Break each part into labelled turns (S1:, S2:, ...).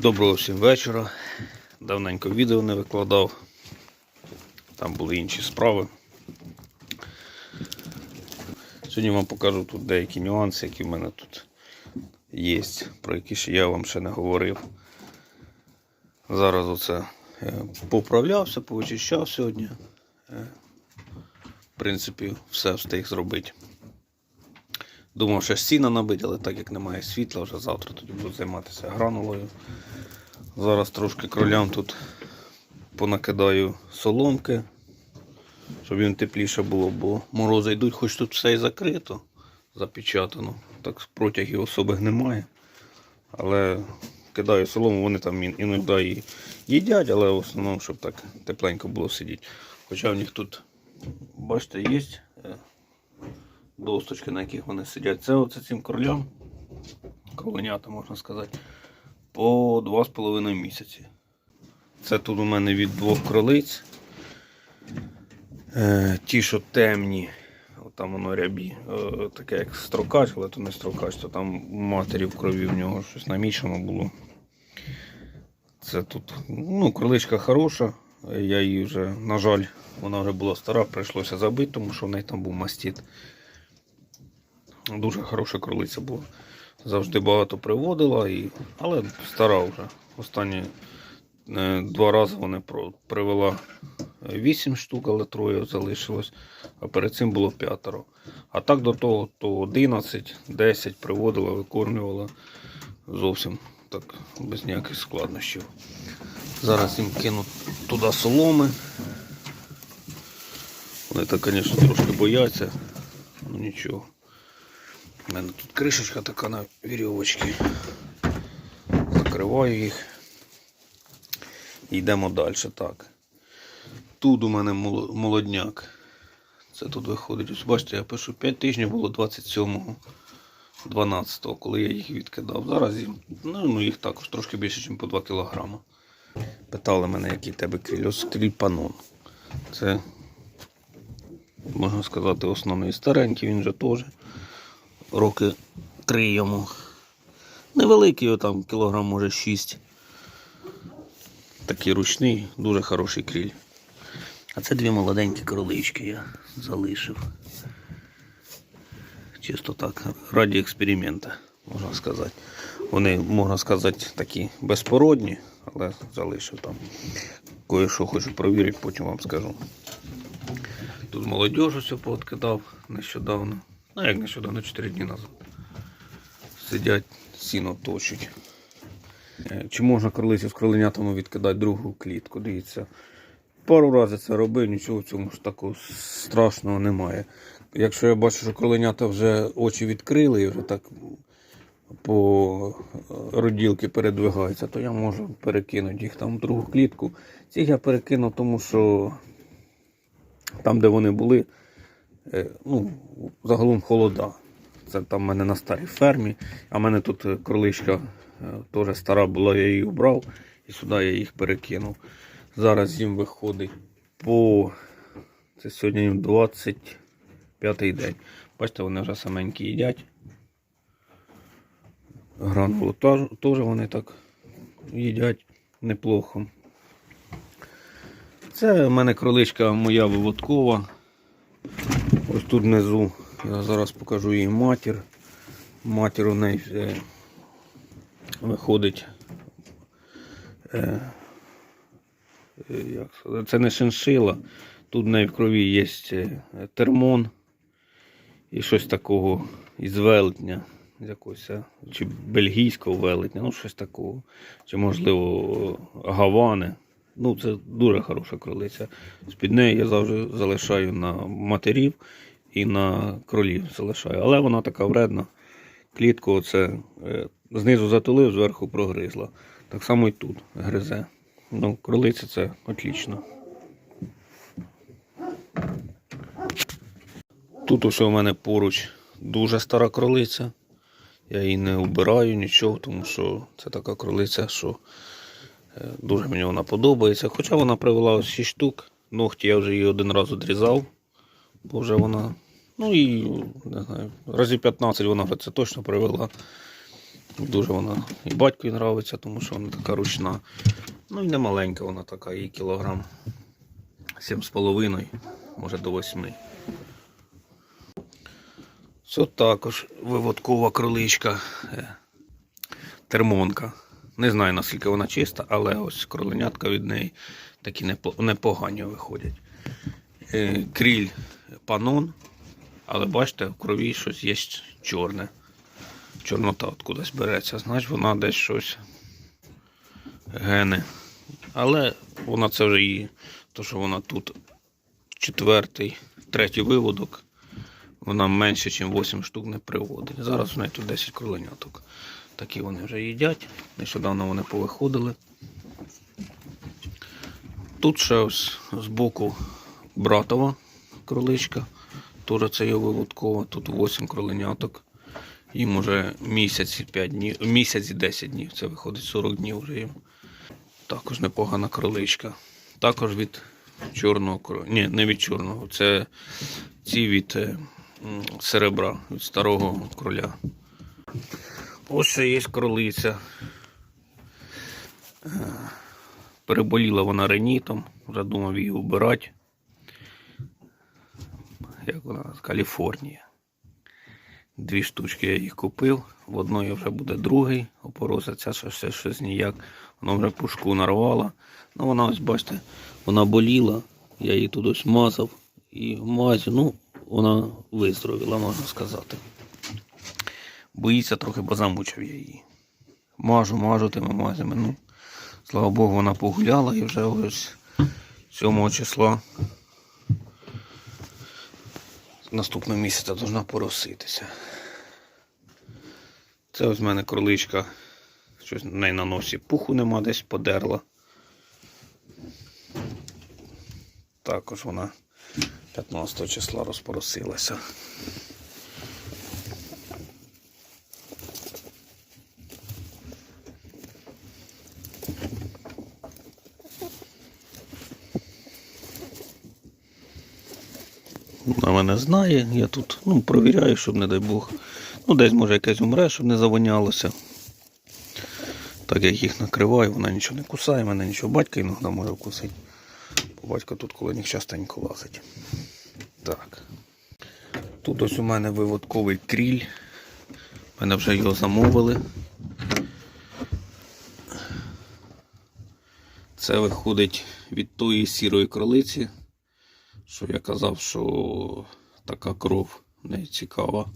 S1: Доброго всім вечора. Давненько відео не викладав. Там були інші справи. Сьогодні вам покажу тут деякі нюанси, які в мене тут є, про які ще я вам ще не говорив. Зараз оце е, поправлявся, повичищав сьогодні. Е, В принципі, все встиг зробити. Думав, ще стіна набити, але так як немає світла, вже завтра тоді буду займатися гранулою. Зараз трошки кролям тут понакидаю соломки, щоб їм тепліше було, бо морози йдуть, хоч тут все і закрито, запечатано. Так протягів особих немає. Але кидаю солому, вони там іноді їдять, але в основному, щоб так тепленько було сидіти. Хоча в них тут, бачите, є е, досточки, на яких вони сидять. Це оце цим кролям, кроленята, можна сказати, по 2,5 місяці. Це тут у мене від двох кролиць. Е, ті, що темні, там воно рябі, е, таке як строкач, але то не строкач, то там матері в крові в нього щось намішано було. Це тут, ну, кроличка хороша. Я її вже, на жаль, вона вже була стара, прийшлося забити, тому що в неї там був мастит. Дуже хороша кролиця була. Завжди багато приводила, і... але стара вже. Останні е, два рази вона привела 8 штук, але троє залишилось, а перед цим було п'ятеро. А так до того то 11, 10 приводила, викормлювала зовсім так, без ніяких складнощів. Зараз їм кину туди соломи. Вони так, звісно, трошки бояться, ну нічого. У мене тут кришечка така на вірьовочці. Закриваю їх. Йдемо далі. Так. Тут у мене молодняк. Це тут виходить. Ось бачите, я пишу 5 тижнів було 27-го. 12-го, коли я їх відкидав. Зараз ну, ну, їх також трошки більше, ніж по 2 кілограма. Питали мене, який тебе кріль. Ось кріль панон. Це, можна сказати, основний старенький, він же теж роки три йому. Невеликий, там кілограм, може 6. Такий ручний, дуже хороший кріль. А це дві молоденькі кролички я залишив. Чисто так, раді експеримента, можна сказати. Вони, можна сказати, такі безпородні, але залишив там. Кое-що хочу провірити, потім вам скажу. Тут молодіж все пооткидав нещодавно. Ну, як нещодавно, 4 дні назад. Сидять, сіно точать. Е, Чи можна кролиці з кроленятами відкидати другу клітку? Дивіться. Пару разів це робив, нічого в цьому ж такого страшного немає. Якщо я бачу, що кроленята вже очі відкрили і вже так по е, роділки передвигаються, то я можу перекинути їх там в другу клітку. Цих я перекинув, тому що там, де вони були, ну, загалом холода. Це там в мене на старій фермі, а в мене тут е, кроличка е, теж стара була, я її убрав і сюди я їх перекинув. Зараз їм виходить по. Це сьогодні їм 25-й день. Бачите, вони вже саменькі їдять. Гранулу теж вони так їдять неплохо. Це в мене кроличка моя виводкова. Тут внизу я зараз покажу їй матір. Матір у неї е, виходить. Е, е, як сказати, це не шиншила. Тут в неї в крові є е, термон і щось такого із велетня. З якогось, е, чи бельгійського велетня, ну щось такого. Чи можливо гавани. Ну, це дуже хороша кролиця. З-під неї я завжди залишаю на матерів і на кролів залишаю. Але вона така вредна. Клітку оце е, знизу затулив, зверху прогризла. Так само і тут гризе. Ну, кролиця це отлично. Тут ось у мене поруч дуже стара кролиця. Я її не убираю нічого, тому що це така кролиця, що е, дуже мені вона подобається. Хоча вона привела ось 6 штук. Ногті я вже її один раз одрізав, бо вже вона, ну і не знаю, разів 15 вона це точно привела. Дуже вона і батькові нравиться, тому що вона така ручна. Ну і не маленька вона така, їй кілограм 7,5, може до 8. Це також виводкова кроличка, е, термонка. Не знаю наскільки вона чиста, але ось кроленятка від неї такі непогані виходять. Е, Кріль панон, але бачите, в крові щось є чорне. Чорнота откудись береться, значить вона десь щось гени. Але вона це вже її, то що вона тут четвертий, третій виводок, вона менше, ніж 8 штук не приводить. Зараз в неї тут 10 кроленяток. Такі вони вже їдять. Нещодавно вони повиходили. Тут ще ось збоку братова кроличка. Теж це є виводкова. Тут 8 кроленяток. Їм уже місяць і 5 днів, місяць і 10 днів. Це виходить 40 днів вже їм. Також непогана кроличка. Також від чорного кро... Ні, не від чорного. Це ці від е, серебра, від старого кроля. Ось ще є кролиця. Е, Переболіла вона ренітом, вже думав її вбирати. Як вона з Каліфорнія. Дві штучки я їх купив. В одної вже буде другий опороз, а ця ще, ще щось ніяк. Вона вже пушку нарвала. Ну вона ось бачите, вона боліла, я її тут ось мазав і мазю, ну, вона виздоровіла, можна сказати. Боїться трохи, бо замучив я її. Мажу, мажу тими мазями. Ну, слава Богу, вона погуляла і вже ось 7 числа наступного місяця повинна пороситися. Це ось в мене кроличка. Щось в неї на носі пуху нема, десь подерла. Також вона 15 числа розпоросилася. Вона мене знає, я тут ну, провіряю, щоб не дай Бог. Ну, десь може якесь умре, щоб не завонялося. Так як їх накриваю, вона нічого не кусає, мене нічого батька іноді може вкусити. Бо батько тут коли них частенько лазить. Так. Тут ось у мене виводковий кріль. Мене вже його замовили. Це виходить від тої сірої кролиці, що я казав, що така кров не цікава.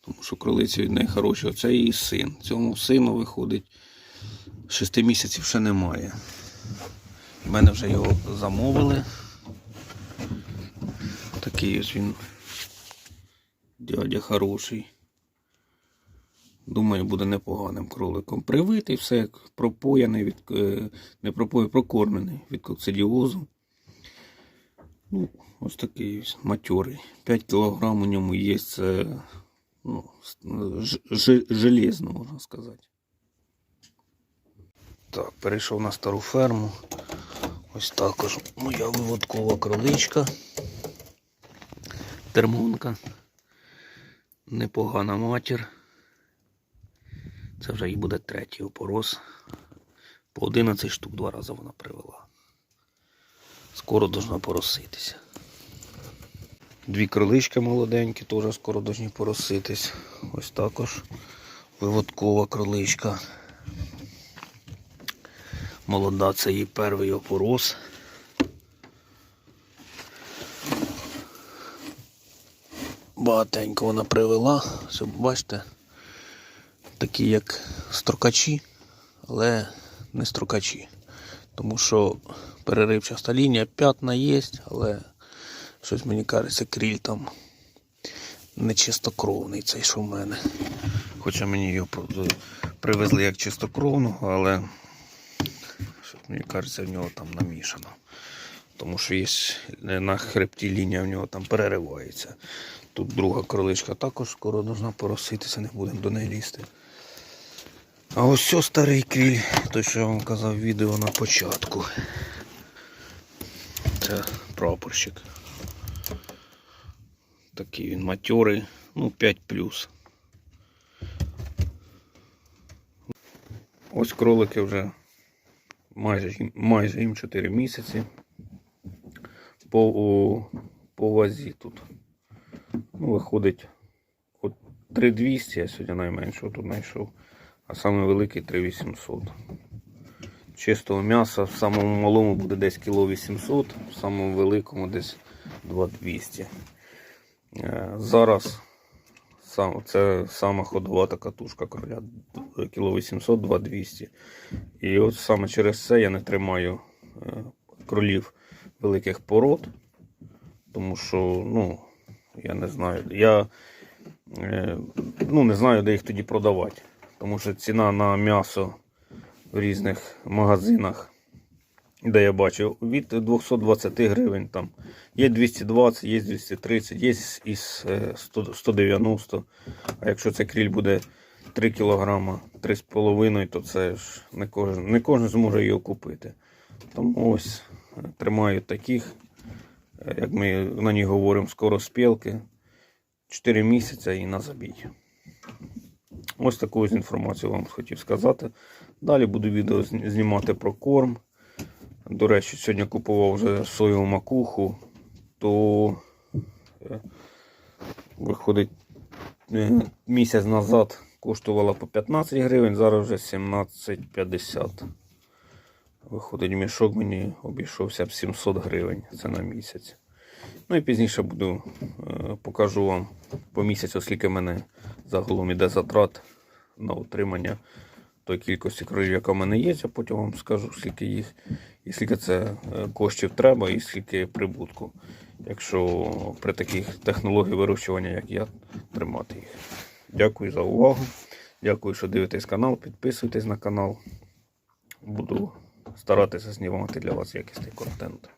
S1: Тому що кролиці від неї хороші. Оце її син. Цьому сину виходить 6 місяців ще немає. У мене вже його замовили. Такий ось він дядя хороший. Думаю, буде непоганим кроликом. Привитий, все пропояний, від, е, не пропояний, прокормлений від коксидіозу. Ну, ось такий ось матьорий. 5 кг у ньому є це ну, железно, можна сказати. Так, перейшов на стару ферму. Ось також моя виводкова кроличка. Термонка. Непогана матір. Це вже їй буде третій опорос. По 11 штук два рази вона привела. Скоро должна пороситися. Дві кролички молоденькі, теж скоро повинні пороситись. Ось також виводкова кроличка. Молода, це її перший опорос. Багатенько вона привела. Все, бачите, такі як строкачі, але не строкачі. Тому що переривчаста лінія п'ятна є, але щось мені кажеться, кріль там не чистокровний цей, що в мене. Хоча мені його привезли як чистокровного, але щось мені кажеться, в нього там намішано. Тому що є на хребті лінія в нього там переривається. Тут друга кроличка також скоро должна пороситися, не будемо до неї лізти. А ось все старий кріль, той, що я вам казав відео на початку. Це прапорщик. Такий він матьорий, ну 5 плюс. Ось кролики вже майже, майже їм 4 місяці. По, о, по вазі тут. Ну, виходить от 3200, я сьогодні найменшого тут знайшов, а саме великий 3800. Чистого м'яса в самому малому буде десь кіло 800, в самому великому десь 2200. Е, Зараз це сама ходова така тушка короля. Кіло 800, 2200. І от саме через це я не тримаю е, кролів великих пород. Тому що, ну, я не знаю. Я е, ну, не знаю, де їх тоді продавати. Тому що ціна на м'ясо в різних магазинах, де я бачу, від 220 гривень там. Є 220, є 230, є із е, 100 190. А якщо цей кріль буде 3 кг, 3,5 то це ж не кожен, не кожен зможе його купити. Тому ось е, тримаю таких, е, як ми на них говоримо, скоро спілки. 4 місяці і на забій. Ось таку інформацію вам хотів сказати. Далі буду відео знімати про корм. До речі, сьогодні купував вже соєву макуху, то е, виходить е, місяць назад коштувала по 15 гривень, зараз вже 17,50. Виходить, мішок мені обійшовся в 700 гривень. Це на місяць. Ну і пізніше буду е, покажу вам по місяцю, скільки в мене загалом іде затрат на утримання той кількості кролів, яка в мене є, а потім вам скажу, скільки їх, і скільки це е, коштів треба, і скільки прибутку, якщо при таких технологіях вирощування, як я, тримати їх. Дякую за увагу. Дякую, що дивитесь канал. Підписуйтесь на канал. Буду старатися знімати для вас якісний контент.